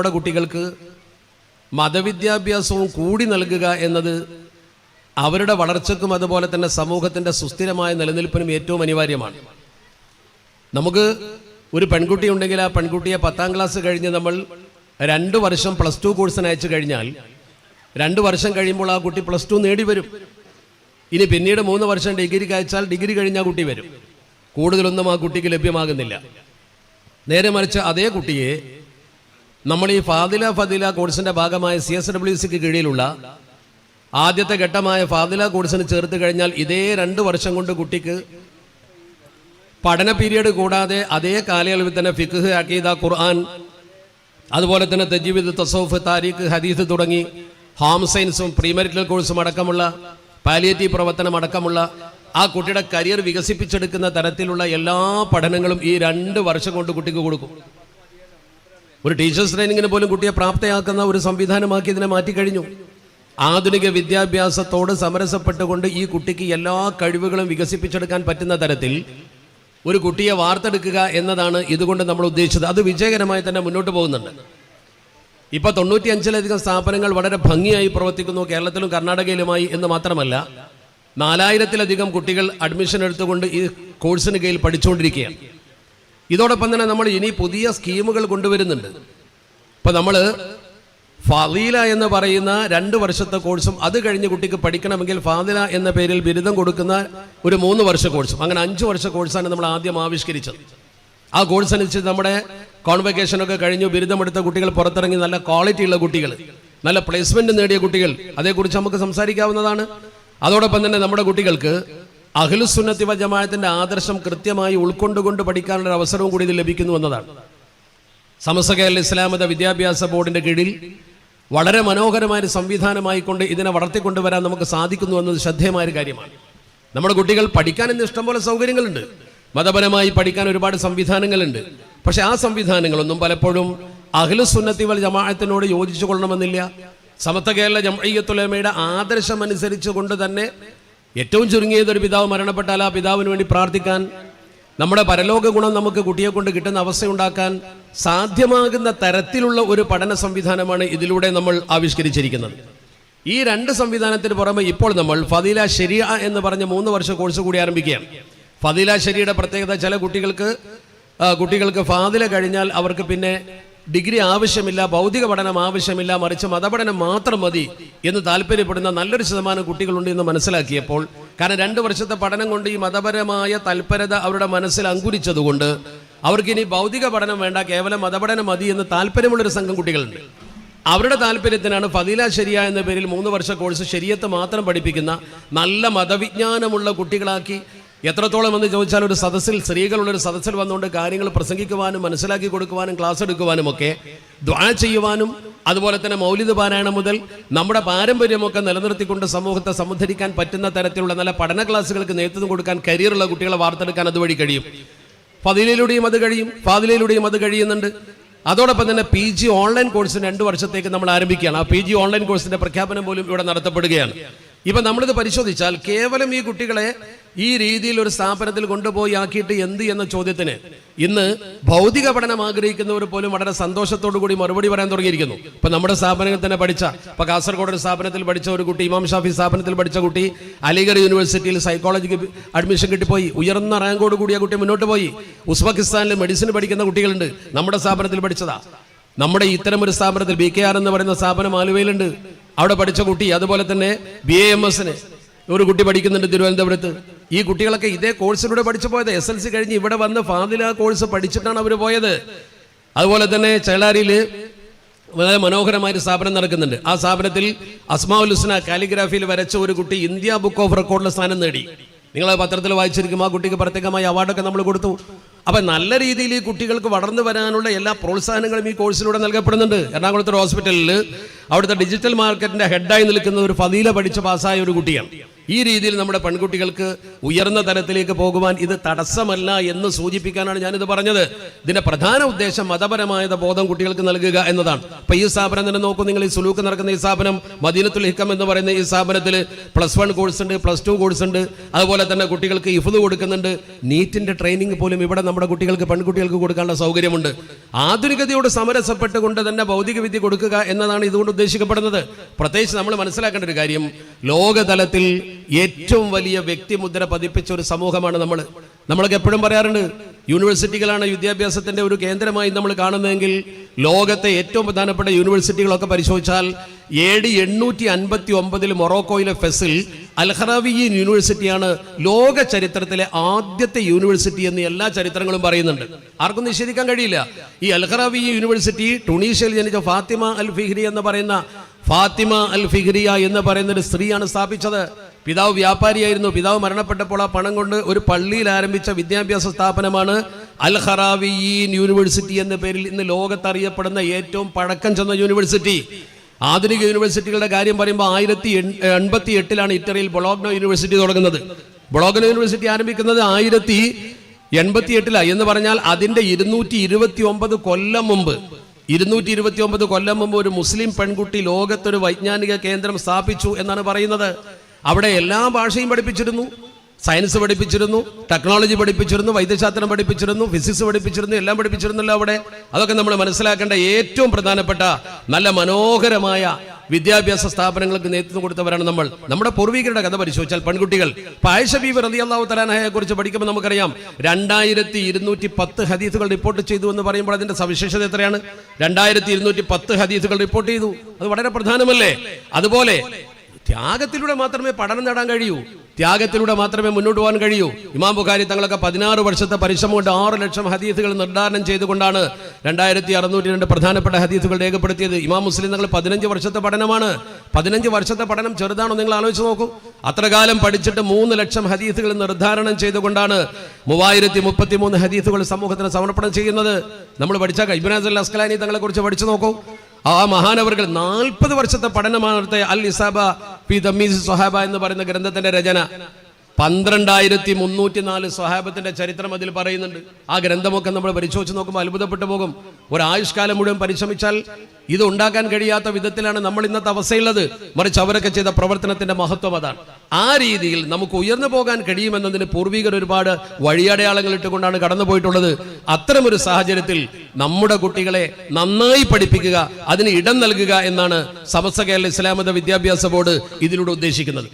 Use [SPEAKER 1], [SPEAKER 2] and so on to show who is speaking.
[SPEAKER 1] നമ്മുടെ കുട്ടികൾക്ക് മതവിദ്യാഭ്യാസവും കൂടി നൽകുക എന്നത് അവരുടെ വളർച്ചക്കും അതുപോലെ തന്നെ സമൂഹത്തിന്റെ സുസ്ഥിരമായ നിലനിൽപ്പിനും ഏറ്റവും അനിവാര്യമാണ്. നമുക്ക് ഒരു പെൺകുട്ടി ഉണ്ടെങ്കിൽ ആ പെൺകുട്ടിയെ പത്താം ക്ലാസ് കഴിഞ്ഞ് നമ്മൾ രണ്ട് വർഷം പ്ലസ് ടു കോഴ്സിന് അയച്ചു കഴിഞ്ഞാൽ രണ്ട് വർഷം കഴിയുമ്പോൾ ആ കുട്ടി പ്ലസ് ടു നേടി വരും. ഇനി പിന്നീട് മൂന്ന് വർഷം ഡിഗ്രി അയച്ചാൽ ഡിഗ്രി കഴിഞ്ഞ ആ കുട്ടി വരും. കൂടുതലൊന്നും ആ കുട്ടിക്ക് ലഭ്യമാകുന്നില്ല. നേരെ മറിച്ച് അതേ കുട്ടിയെ നമ്മൾ ഈ ഫാദില ഫദില കോഴ്സിന്റെ ഭാഗമായ സി എസ് ഡബ്ല്യു സിക്ക് കീഴിലുള്ള ആദ്യത്തെ ഘട്ടമായ ഫാദില കോഴ്സിന് ചേർത്ത് കഴിഞ്ഞാൽ ഇതേ രണ്ട് വർഷം കൊണ്ട് കുട്ടിക്ക് പഠന പീരീഡ് കൂടാതെ അതേ കാലയളവിൽ തന്നെ ഫിഖ് അക്കീദ ഖുർആൻ അതുപോലെ തന്നെ തജീവിദ് തസൗഫ് താരീഖ് ഹദീസ് തുടങ്ങി ഹോം സയൻസും പ്രീമെറിറ്റൽ കോഴ്സും അടക്കമുള്ള പാലിയേറ്റീവ് പ്രവർത്തനം അടക്കമുള്ള ആ കുട്ടിയുടെ കരിയർ വികസിപ്പിച്ചെടുക്കുന്ന തരത്തിലുള്ള എല്ലാ പഠനങ്ങളും ഈ രണ്ട് വർഷം കൊണ്ട് കുട്ടിക്ക് കൊടുക്കും. ഒരു ടീച്ചേഴ്സ് ട്രെയിനിങ്ങിന് പോലും കുട്ടിയെ പ്രാപ്തയാക്കുന്ന ഒരു സംവിധാനമാക്കി ഇതിനെ മാറ്റിക്കഴിഞ്ഞു. ആധുനിക വിദ്യാഭ്യാസത്തോട് സമരസപ്പെട്ടുകൊണ്ട് ഈ കുട്ടിക്ക് എല്ലാ കഴിവുകളും വികസിപ്പിച്ചെടുക്കാൻ പറ്റുന്ന തരത്തിൽ ഒരു കുട്ടിയെ വാർത്തെടുക്കുക എന്നതാണ് ഇതുകൊണ്ട് നമ്മൾ ഉദ്ദേശിച്ചത്. അത് വിജയകരമായി തന്നെ മുന്നോട്ട് പോകുന്നുണ്ട്. ഇപ്പൊ തൊണ്ണൂറ്റി അഞ്ചിലധികം സ്ഥാപനങ്ങൾ വളരെ ഭംഗിയായി പ്രവർത്തിക്കുന്നു കേരളത്തിലും കർണാടകയിലുമായി എന്ന് മാത്രമല്ല നാലായിരത്തിലധികം കുട്ടികൾ അഡ്മിഷൻ എടുത്തുകൊണ്ട് ഈ കോഴ്സിന് കീഴിൽ പഠിച്ചുകൊണ്ടിരിക്കുകയാണ്. ഇതോടൊപ്പം തന്നെ നമ്മൾ ഇനി പുതിയ സ്കീമുകൾ കൊണ്ടുവരുന്നുണ്ട്. ഇപ്പം നമ്മൾ ഫാദീല എന്ന് പറയുന്ന രണ്ട് വർഷത്തെ കോഴ്സും അത് കഴിഞ്ഞ് കുട്ടിക്ക് പഠിക്കണമെങ്കിൽ ഫാദില എന്ന പേരിൽ ബിരുദം കൊടുക്കുന്ന ഒരു മൂന്ന് വർഷ കോഴ്സും. അങ്ങനെ അഞ്ച് വർഷ കോഴ്സാണ് നമ്മൾ ആദ്യം ആവിഷ്കരിച്ചത്. ആ കോഴ്സ് അനുസരിച്ച് നമ്മുടെ കോൺവെക്കേഷനൊക്കെ കഴിഞ്ഞു ബിരുദമെടുത്ത കുട്ടികൾ പുറത്തിറങ്ങി നല്ല ക്വാളിറ്റി ഉള്ള കുട്ടികൾ നല്ല പ്ലേസ്മെന്റ് നേടിയ കുട്ടികൾ അതേക്കുറിച്ച് നമുക്ക് സംസാരിക്കാവുന്നതാണ്. അതോടൊപ്പം തന്നെ നമ്മുടെ കുട്ടികൾക്ക് അഖിലുസുന്നത്തി വ ജമാഅത്തിന്റെ ആദർശം കൃത്യമായി ഉൾക്കൊണ്ടുകൊണ്ട് പഠിക്കാനുള്ള അവസരവും കൂടി ഇത് ലഭിക്കുന്നു എന്നതാണ്. സമസ്ത കേരള ഇസ്ലാമത വിദ്യാഭ്യാസ ബോർഡിന്റെ കീഴിൽ വളരെ മനോഹരമായ സംവിധാനമായിക്കൊണ്ട് ഇതിനെ വളർത്തിക്കൊണ്ടുവരാൻ നമുക്ക് സാധിക്കുന്നു എന്നത് ശ്രദ്ധേയമായ ഒരു കാര്യമാണ്. നമ്മുടെ കുട്ടികൾ പഠിക്കാൻ ഇന്ന് ഇഷ്ടംപോലെ സൗകര്യങ്ങളുണ്ട്. മതപരമായി പഠിക്കാൻ ഒരുപാട് സംവിധാനങ്ങളുണ്ട്. പക്ഷേ ആ സംവിധാനങ്ങളൊന്നും പലപ്പോഴും അഖിലുസുന്നത്തി വൽ ജമാഅത്തിനോട് യോജിച്ചു കൊള്ളണമെന്നില്ല. സമസ്ത കേരള ജമയ്യത്തുലമയുടെ ആദർശം അനുസരിച്ച് കൊണ്ട് തന്നെ ഏറ്റവും ചുരുങ്ങിയത് ഒരു പിതാവ് മരണപ്പെട്ടാൽ ആ പിതാവിന് വേണ്ടി പ്രാർത്ഥിക്കാൻ നമ്മുടെ പരലോക ഗുണം നമുക്ക് കുട്ടിയെ കൊണ്ട് കിട്ടുന്ന അവസ്ഥ ഉണ്ടാക്കാൻ സാധ്യമാകുന്ന തരത്തിലുള്ള ഒരു പഠന സംവിധാനമാണ് ഇതിലൂടെ നമ്മൾ ആവിഷ്കരിച്ചിരിക്കുന്നത്. ഈ രണ്ട് സംവിധാനത്തിന് പുറമെ ഇപ്പോൾ നമ്മൾ ഫദീല ശരിയ എന്ന് പറഞ്ഞ മൂന്ന് വർഷ കോഴ്സ് കൂടി ആരംഭിക്കുകയാണ്. ഫദീല ശരിയുടെ പ്രത്യേകത ചില കുട്ടികൾക്ക് കുട്ടികൾക്ക് ഫാതില കഴിഞ്ഞാൽ അവർക്ക് പിന്നെ ഡിഗ്രി ആവശ്യമില്ല ഭൗതിക പഠനം ആവശ്യമില്ല മറിച്ച് മതപഠനം മാത്രം മതി എന്ന് താല്പര്യപ്പെടുന്ന നല്ലൊരു ശതമാനം കുട്ടികളുണ്ട് എന്ന് മനസ്സിലാക്കിയപ്പോൾ കാരണം രണ്ട് വർഷത്തെ പഠനം കൊണ്ട് ഈ മതപരമായ തൽപരത അവരുടെ മനസ്സിൽ അങ്കുരിച്ചതുകൊണ്ട് അവർക്കിനി ഭൗതിക പഠനം വേണ്ട കേവലം മതപഠനം മതി എന്ന് താല്പര്യമുള്ളൊരു സംഘം കുട്ടികളുണ്ട്. അവരുടെ താല്പര്യത്തിനാണ് ഫതീല ശരിയ എന്ന പേരിൽ മൂന്ന് വർഷ കോഴ്സ് ശരിയത്ത് മാത്രം പഠിപ്പിക്കുന്ന നല്ല മതവിജ്ഞാനമുള്ള കുട്ടികളാക്കി എത്രത്തോളം എന്ന് ചോദിച്ചാൽ ഒരു സദസ്സിൽ സ്ത്രീകളുള്ള ഒരു സദസ്സിൽ വന്നുകൊണ്ട് കാര്യങ്ങൾ പ്രസംഗിക്കുവാനും മനസ്സിലാക്കി കൊടുക്കുവാനും ക്ലാസ് എടുക്കുവാനും ഒക്കെ ദ്വാ ചെയ്യുവാനും അതുപോലെ തന്നെ മൗലിക പാരായണം മുതൽ നമ്മുടെ പാരമ്പര്യമൊക്കെ നിലനിർത്തിക്കൊണ്ട് സമൂഹത്തെ സമുദ്ധരിക്കാൻ പറ്റുന്ന തരത്തിലുള്ള നല്ല പഠന ക്ലാസ്സുകൾക്ക് നേതൃത്വം കൊടുക്കാൻ കരിയറുള്ള കുട്ടികളെ വാർത്തെടുക്കാൻ അതുവഴി കഴിയും. ഫതിലയിലൂടെയും അത് കഴിയും ഫാതിലയിലൂടെയും അത് കഴിയുന്നുണ്ട്. അതോടൊപ്പം തന്നെ പി ജി ഓൺലൈൻ കോഴ്സ് രണ്ട് വർഷത്തേക്ക് നമ്മൾ ആരംഭിക്കുകയാണ്. ആ പി ജി ഓൺലൈൻ കോഴ്സിന്റെ പ്രഖ്യാപനം പോലും ഇവിടെ നടത്തപ്പെടുകയാണ്. ഇപ്പൊ നമ്മളിത് പരിശോധിച്ചാൽ കേവലം ഈ കുട്ടികളെ ഈ രീതിയിൽ ഒരു സ്ഥാപനത്തിൽ കൊണ്ടുപോയി ആക്കിയിട്ട് എന്ത് എന്ന ചോദ്യത്തിന് ഇന്ന് ഭൗതിക പഠനം ആഗ്രഹിക്കുന്നവർ പോലും വളരെ സന്തോഷത്തോടു കൂടി മറുപടി പറയാൻ തുടങ്ങിയിരിക്കുന്നു. ഇപ്പൊ നമ്മുടെ സ്ഥാപനത്തിൽ തന്നെ പഠിച്ച ഇപ്പൊ കാസർഗോഡ് ഒരു സ്ഥാപനത്തിൽ പഠിച്ച ഒരു കുട്ടി ഇമാം ഷാഫി സ്ഥാപനത്തിൽ പഠിച്ച കുട്ടി അലിഗഡ് യൂണിവേഴ്സിറ്റിയിൽ സൈക്കോളജിക്ക് അഡ്മിഷൻ കിട്ടിപ്പോയി ഉയർന്ന റാങ്കോട് കൂടിയ കുട്ടി മുന്നോട്ട് പോയി. ഉസ്ബെക്കിസ്ഥാനിൽ മെഡിസിൻ പഠിക്കുന്ന കുട്ടികളുണ്ട്. നമ്മുടെ സ്ഥാപനത്തിൽ പഠിച്ചതാ. നമ്മുടെ ഇത്തരം ഒരു സ്ഥാപനത്തിൽ ബി കെ ആർ എന്ന് പറയുന്ന സ്ഥാപനം ആലുവയിലുണ്ട്. അവിടെ പഠിച്ച കുട്ടി അതുപോലെ തന്നെ ബി എ എം എസിന് ഒരു കുട്ടി പഠിക്കുന്നുണ്ട് തിരുവനന്തപുരത്ത്. ഈ കുട്ടികളൊക്കെ ഇതേ കോഴ്സിലൂടെ പഠിച്ചു പോയത്. എസ് എൽ സി കഴിഞ്ഞ് ഇവിടെ വന്ന് ഫാദില കോഴ്സ് പഠിച്ചിട്ടാണ് അവർ പോയത്. അതുപോലെ തന്നെ ചേളാരിയിൽ വളരെ മനോഹരമായ ഒരു സ്ഥാപനം നടക്കുന്നുണ്ട്. ആ സ്ഥാപനത്തിൽ അസ്മാഉൽ ഹുസ്ന കാലിഗ്രാഫിയിൽ വരച്ച ഒരു കുട്ടി ഇന്ത്യ ബുക്ക് ഓഫ് റെക്കോർഡിൽ സ്ഥാനം നേടി. നിങ്ങൾ പത്രത്തിൽ വായിച്ചിരിക്കും. ആ കുട്ടിക്ക് പ്രത്യേകമായ അവാർഡൊക്കെ നമ്മൾ കൊടുത്തു. അപ്പം നല്ല രീതിയിൽ ഈ കുട്ടികൾക്ക് വളർന്നു വരാനുള്ള എല്ലാ പ്രോത്സാഹനങ്ങളും ഈ കോഴ്സിലൂടെ നൽകപ്പെടുന്നുണ്ട്. എറണാകുളത്തെ ഹോസ്പിറ്റലിൽ അവിടുത്തെ ഡിജിറ്റൽ മാർക്കറ്റിന്റെ ഹെഡായി നിൽക്കുന്ന ഒരു ഫതീല പഠിച്ച് പാസ്സായ ഒരു കുട്ടിയാണ്. ഈ രീതിയിൽ നമ്മുടെ പെൺകുട്ടികൾക്ക് ഉയർന്ന തലത്തിലേക്ക് പോകുവാൻ ഇത് തടസ്സമല്ല എന്ന് സൂചിപ്പിക്കാനാണ് ഞാനിത് പറഞ്ഞത്. ഇതിന്റെ പ്രധാന ഉദ്ദേശം മതപരമായ ബോധം കുട്ടികൾക്ക് നൽകുക എന്നതാണ്. അപ്പൊ ഈ സ്ഥാപനം തന്നെ നോക്കൂ നിങ്ങൾ ഈ സുലൂക്ക് നടക്കുന്ന ഈ സ്ഥാപനം മദീനത്തുൽ ഹിക്കം എന്ന് പറയുന്ന ഈ സ്ഥാപനത്തിൽ പ്ലസ് വൺ കോഴ്സ് ഉണ്ട് പ്ലസ് ടു കോഴ്സ് ഉണ്ട്. അതുപോലെ തന്നെ കുട്ടികൾക്ക് ഇഫുദ് കൊടുക്കുന്നുണ്ട്. നീറ്റിന്റെ ട്രെയിനിങ് പോലും ഇവിടെ നമ്മുടെ കുട്ടികൾക്ക് പെൺകുട്ടികൾക്ക് കൊടുക്കാനുള്ള സൗകര്യമുണ്ട്. ആധുനികതയോട് സമരസപ്പെട്ടുകൊണ്ട് തന്നെ ഭൗതിക വിദ്യ കൊടുക്കുക എന്നതാണ് ഇതുകൊണ്ട് ഉദ്ദേശിക്കപ്പെടുന്നത്. പ്രത്യേകിച്ച് നമ്മൾ മനസ്സിലാക്കേണ്ട ഒരു കാര്യം ലോകതലത്തിൽ ഏറ്റവും വലിയ വ്യക്തിമുദ്ര പതിപ്പിച്ച ഒരു സമൂഹമാണ് നമ്മൾ നമ്മളൊക്കെ എപ്പോഴും പറയാറുണ്ട് യൂണിവേഴ്സിറ്റികളാണ് വിദ്യാഭ്യാസത്തിന്റെ ഒരു കേന്ദ്രമായി നമ്മൾ കാണുന്നതെങ്കിൽ ലോകത്തെ ഏറ്റവും പ്രധാനപ്പെട്ട യൂണിവേഴ്സിറ്റികളൊക്കെ പരിശോധിച്ചാൽ ഡി എണ്ണൂറ്റി അൻപത്തി ഒമ്പതിൽ മൊറോക്കോയിലെ ഫെസിൽ അൽഹറാവിയൻ യൂണിവേഴ്സിറ്റിയാണ് ലോക ചരിത്രത്തിലെ ആദ്യത്തെ യൂണിവേഴ്സിറ്റി എന്ന് എല്ലാ ചരിത്രങ്ങളും പറയുന്നുണ്ട്. ആർക്കും നിഷേധിക്കാൻ കഴിയില്ല. ഈ അൽഹറാവി യൂണിവേഴ്സിറ്റി ടുണീഷ്യയിൽ ജനിച്ച ഫാത്തിമ അൽ ഫിഹ്രി എന്ന് പറയുന്ന ഫാത്തിമ അൽ ഫിഹ്രിയ എന്ന് പറയുന്ന ഒരു സ്ത്രീയാണ് സ്ഥാപിച്ചത്. പിതാവ് വ്യാപാരിയായിരുന്നു. പിതാവ് മരണപ്പെട്ടപ്പോൾ ആ പണം കൊണ്ട് ഒരു പള്ളിയിൽ ആരംഭിച്ച വിദ്യാഭ്യാസ സ്ഥാപനമാണ് അൽ ഹറാവിയീൻ യൂണിവേഴ്സിറ്റി എന്ന പേരിൽ ഇന്ന് ലോകത്തറിയപ്പെടുന്ന ഏറ്റവും പഴക്കം ചെന്ന യൂണിവേഴ്സിറ്റി. ആധുനിക യൂണിവേഴ്സിറ്റികളുടെ കാര്യം പറയുമ്പോൾ ആയിരത്തി എൺപത്തി എട്ടിലാണ് ഇറ്റലിയിൽ ബ്ലോഗ്നോ യൂണിവേഴ്സിറ്റി തുടങ്ങുന്നത്. ബ്ലോഗ്നോ യൂണിവേഴ്സിറ്റി ആരംഭിക്കുന്നത് ആയിരത്തി എൺപത്തി എട്ടിലാണ് എന്ന് പറഞ്ഞാൽ അതിന്റെ ഇരുന്നൂറ്റി ഇരുപത്തി ഒമ്പത് കൊല്ലം മുമ്പ് ഇരുന്നൂറ്റി ഇരുപത്തി ഒമ്പത് കൊല്ലം മുമ്പ് ഒരു മുസ്ലിം പെൺകുട്ടി ലോകത്തൊരു വൈജ്ഞാനിക കേന്ദ്രം സ്ഥാപിച്ചു എന്നാണ് പറയുന്നത്. അവിടെ എല്ലാ ഭാഷയും പഠിപ്പിച്ചിരുന്നു. സയൻസ് പഠിപ്പിച്ചിരുന്നു ടെക്നോളജി പഠിപ്പിച്ചിരുന്നു വൈദ്യശാസ്ത്രം പഠിപ്പിച്ചിരുന്നു ഫിസിക്സ് പഠിപ്പിച്ചിരുന്നു എല്ലാം പഠിപ്പിച്ചിരുന്നല്ലോ അവിടെ. അതൊക്കെ നമ്മൾ മനസ്സിലാക്കേണ്ട ഏറ്റവും പ്രധാനപ്പെട്ട നല്ല മനോഹരമായ വിദ്യാഭ്യാസ സ്ഥാപനങ്ങൾക്ക് നേതൃത്വം കൊടുത്തവരാണ് നമ്മൾ. നമ്മുടെ പൂർവികരുടെ കഥ പരിശോധിച്ചാൽ പെൺകുട്ടികൾ പായഷ ബീബ് റതി അള്ളാഹു തലാനഹയെ കുറിച്ച് പഠിക്കുമ്പോൾ നമുക്കറിയാം രണ്ടായിരത്തി ഇരുന്നൂറ്റി പത്ത് ഹദീസുകൾ റിപ്പോർട്ട് ചെയ്തു എന്ന് പറയുമ്പോൾ അതിന്റെ സവിശേഷത എത്രയാണ്? രണ്ടായിരത്തി ഇരുന്നൂറ്റി പത്ത് ഹദീസുകൾ റിപ്പോർട്ട് ചെയ്തു. അത് വളരെ പ്രധാനമല്ലേ? അതുപോലെ ത്യാഗത്തിലൂടെ മാത്രമേ പഠനം നേടാൻ കഴിയൂ. ത്യാഗത്തിലൂടെ മാത്രമേ മുന്നോട്ട് പോകാൻ കഴിയൂ. ഇമാം ബുഖാരി തങ്ങളൊക്കെ പതിനാറ് വർഷത്തെ പരിശ്രമം കൊണ്ട് ആറ് ലക്ഷം ഹദീസുകൾ നിർദ്ധാരണം ചെയ്തുകൊണ്ടാണ് രണ്ടായിരത്തി അറുന്നൂറ്റി രണ്ട് പ്രധാനപ്പെട്ട ഹദീസുകൾ രേഖപ്പെടുത്തിയത്. ഇമാം മുസ്ലിം തങ്ങൾ പതിനഞ്ച് വർഷത്തെ പഠനമാണ്. പതിനഞ്ച് വർഷത്തെ പഠനം ചെറുതാണോ നിങ്ങൾ ആലോചിച്ച് നോക്കൂ. അത്രകാലം പഠിച്ചിട്ട് മൂന്ന് ലക്ഷം ഹദീസുകൾ നിർദ്ധാരണം ചെയ്തുകൊണ്ടാണ് മൂവായിരത്തി മുപ്പത്തി മൂന്ന് ഹദീസുകൾ സമൂഹത്തിന് സമർപ്പണം ചെയ്യുന്നത്. നമ്മൾ പഠിച്ച ഇബ്രാസ് അസ്കലാനി തങ്ങളെ കുറിച്ച് പഠിച്ചു നോക്കൂ. ആ മഹാനവർകൾ നാൽപ്പത് വർഷത്തെ പഠനമാണ് അൽ ഇസാബ പി തമ്മീസ് സൊഹാബ എന്ന് പറയുന്ന ഗ്രന്ഥത്തിന്റെ രചന. പന്ത്രണ്ടായിരത്തി മുന്നൂറ്റി നാല് സ്വഹാബത്തിന്റെ ചരിത്രം അതിൽ പറയുന്നുണ്ട്. ആ ഗ്രന്ഥമൊക്കെ നമ്മൾ പരിശോധിച്ച് നോക്കുമ്പോൾ അത്ഭുതപ്പെട്ടു പോകും. ഒരായുഷ്കാലം മുഴുവൻ പരിശ്രമിച്ചാൽ ഇത് ഉണ്ടാക്കാൻ കഴിയാത്ത വിധത്തിലാണ് നമ്മൾ ഇന്നത്തെ അവസ്ഥയുള്ളത്. മറിച്ച് അവരൊക്കെ ചെയ്ത പ്രവർത്തനത്തിന്റെ മഹത്വം അതാണ്. ആ രീതിയിൽ നമുക്ക് ഉയർന്നു പോകാൻ കഴിയുമെന്നതിന് പൂർവികർ ഒരുപാട് വഴിയടയാളങ്ങൾ ഇട്ടുകൊണ്ടാണ് കടന്നു പോയിട്ടുള്ളത്. അത്തരമൊരു സാഹചര്യത്തിൽ നമ്മുടെ കുട്ടികളെ നന്നായി പഠിപ്പിക്കുക അതിന് ഇടം നൽകുക എന്നാണ് സമസ്ത കേരള ഇസ്ലാമത വിദ്യാഭ്യാസ ബോർഡ് ഇതിലൂടെ ഉദ്ദേശിക്കുന്നത്.